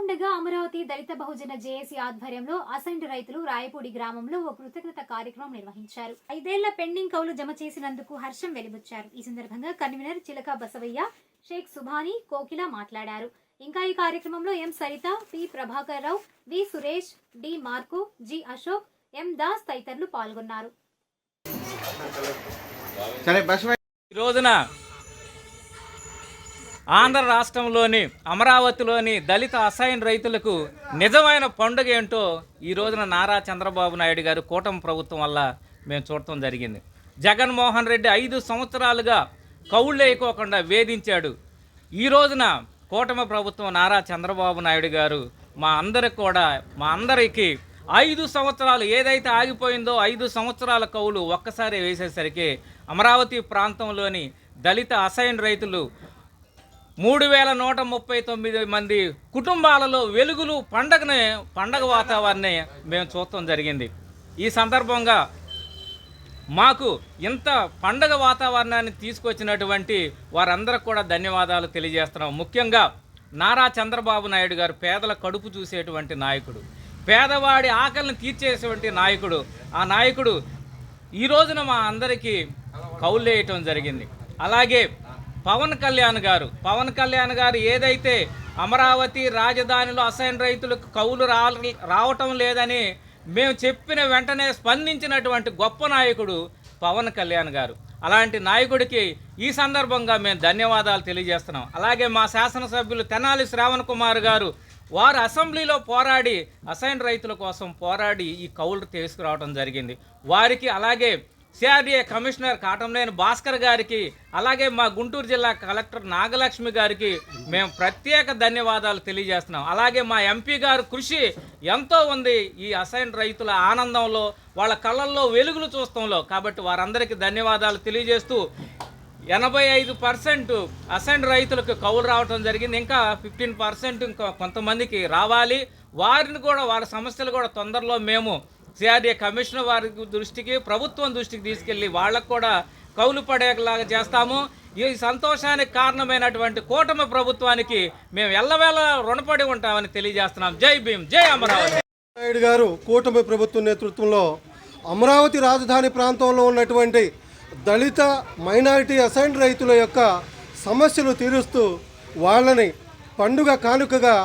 ఉండగా అమరావతి దళిత బహుజన జేఏసీ ఆధ్వర్యంలో అసైన్డ్ రైతులు రాయపూడి గ్రామంలో ఓ కృతజ్ఞత కార్యక్రమం నిర్వహించారు. ఐదేళ్ళ పెండింగ్ కౌలు జమ చేసినందుకు హర్షం వెలిబుచ్చారు. ఈ సందర్భంగా కన్వీనర్ చిలక బసవయ్య షేక్ సుభాని కోకిల మాట్లాడారు. ఇంకా ఈ కార్యక్రమంలో M Sarita P Prabhakar Rao V Suresh D Mark G Ashok M Das తదితరులు పాల్గొన్నారు. సరే బస్ ఈ రోజున ఆంధ్ర రాష్ట్రంలోని అమరావతిలోని దళిత అసైన్ రైతులకు నిజమైన పండుగ ఏంటో ఈ రోజున నారా చంద్రబాబు నాయుడు గారు కూటమి ప్రభుత్వం వల్ల మేము చూడటం జరిగింది. జగన్మోహన్ రెడ్డి ఐదు సంవత్సరాలుగా కౌళ్ళు వేయకోకుండా వేధించాడు. ఈ రోజున కూటమి ప్రభుత్వం నారా చంద్రబాబు నాయుడు గారు మా అందరికి కూడా మా అందరికీ ఐదు సంవత్సరాలు ఏదైతే ఆగిపోయిందో ఐదు సంవత్సరాల కౌలు ఒక్కసారి వేసేసరికి అమరావతి ప్రాంతంలోని దళిత అసైన్ రైతులు మూడు వేల నూట ముప్పై తొమ్మిది మంది కుటుంబాలలో వెలుగులు పండగని పండగ వాతావరణాన్ని మేము చూడటం జరిగింది. ఈ సందర్భంగా మాకు ఇంత పండగ వాతావరణాన్ని తీసుకొచ్చినటువంటి వారందరికి కూడా ధన్యవాదాలు తెలియజేస్తున్నాం. ముఖ్యంగా నారా చంద్రబాబు నాయుడు గారు పేదల కడుపు చూసేటువంటి నాయకుడు పేదవాడి ఆకలిని తీర్చేసేటువంటి నాయకుడు. ఆ నాయకుడు ఈ రోజున మా అందరికీ కౌలేయటం జరిగింది. అలాగే పవన్ కళ్యాణ్ గారు పవన్ కళ్యాణ్ గారు ఏదైతే అమరావతి రాజధానిలో అసైన్ రైతులకు కౌలు రా రావటం లేదని మేము చెప్పిన వెంటనే స్పందించినటువంటి గొప్ప నాయకుడు పవన్ కళ్యాణ్ గారు. అలాంటి నాయకుడికి ఈ సందర్భంగా మేము ధన్యవాదాలు తెలియజేస్తున్నాం. అలాగే మా శాసనసభ్యులు తెనాలి శ్రావణ్ కుమార్ గారు వారు అసెంబ్లీలో పోరాడి అసైన్ రైతుల కోసం పోరాడి ఈ కౌలు తీసుకురావడం జరిగింది. వారికి అలాగే సిఆర్డీఏ కమిషనర్ కాటంలేని భాస్కర్ గారికి అలాగే మా గుంటూరు జిల్లా కలెక్టర్ నాగలక్ష్మి గారికి మేము ప్రత్యేక ధన్యవాదాలు తెలియజేస్తున్నాం. అలాగే మా ఎంపీ గారు కృషి ఎంతో ఉంది ఈ అసైన్ రైతుల ఆనందంలో వాళ్ళ కళ్ళల్లో వెలుగులు చూస్తంలో. కాబట్టి వారందరికీ ధన్యవాదాలు తెలియజేస్తూ ఎనభై ఐదు పర్సెంట్ అసెంట్ రైతులకు కౌలు రావడం జరిగింది. ఇంకా ఫిఫ్టీన్ పర్సెంట్ ఇంకా కొంతమందికి రావాలి. వారిని కూడా వాళ్ళ సమస్యలు కూడా తొందరలో మేము సిఆర్డీఏ కమిషనర్ వారి దృష్టికి ప్రభుత్వం దృష్టికి తీసుకెళ్ళి వాళ్ళకు కూడా కౌలు పడేలాగా చేస్తాము. ఈ సంతోషానికి కారణమైనటువంటి కూటమి ప్రభుత్వానికి మేము ఎల్లవేళ రుణపడి ఉంటామని తెలియజేస్తున్నాం. జై భీమ్ జై అమరావతి. నాయుడు గారు కూటమి ప్రభుత్వం నేతృత్వంలో అమరావతి రాజధాని ప్రాంతంలో ఉన్నటువంటి దళిత మైనారిటీ అసైన్ రైతుల యొక్క సమస్యలు తీరుస్తూ వాళ్ళని పండుగ కానుకగా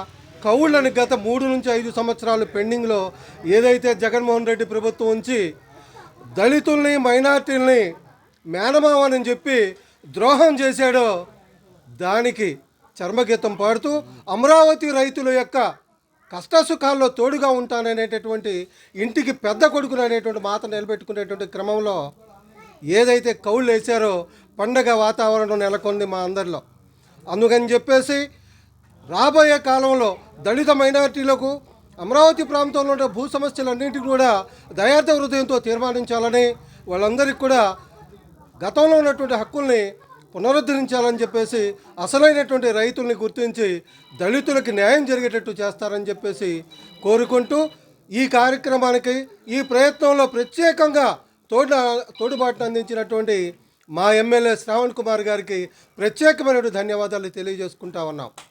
కౌళ్ళని గత మూడు నుంచి ఐదు సంవత్సరాలు పెండింగ్లో ఏదైతే జగన్మోహన్ రెడ్డి ప్రభుత్వం ఉంచి దళితుల్ని మైనార్టీల్ని మేనమావని చెప్పి ద్రోహం చేశాడో దానికి చర్మగీతం పాడుతూ అమరావతి రైతుల యొక్క కష్టసుఖాల్లో తోడుగా ఉంటాననేటటువంటి ఇంటికి పెద్ద కొడుకును అనేటువంటి మాట నిలబెట్టుకునేటువంటి క్రమంలో ఏదైతే కౌళ్ళు వేశారో పండగ వాతావరణం నెలకొంది మా అందరిలో. అందుకని చెప్పేసి రాబోయే కాలంలో దళిత మైనారిటీలకు అమరావతి ప్రాంతంలో ఉండే భూ సమస్యలన్నింటినీ కూడా దయార్థ హృదయంతో తీర్మానించాలని వాళ్ళందరికీ కూడా గతంలో ఉన్నటువంటి హక్కుల్ని పునరుద్ధరించాలని చెప్పేసి అసలైనటువంటి రైతుల్ని గుర్తించి దళితులకి న్యాయం జరిగేటట్టు చేస్తారని చెప్పేసి కోరుకుంటూ ఈ కార్యక్రమానికి ఈ ప్రయత్నంలో ప్రత్యేకంగా తోడు తోడుబాటును అందించినటువంటి మా ఎమ్మెల్యే శ్రావణ్ కుమార్ గారికి ప్రత్యేకమైనటువంటి ధన్యవాదాలు తెలియజేసుకుంటా ఉన్నాం.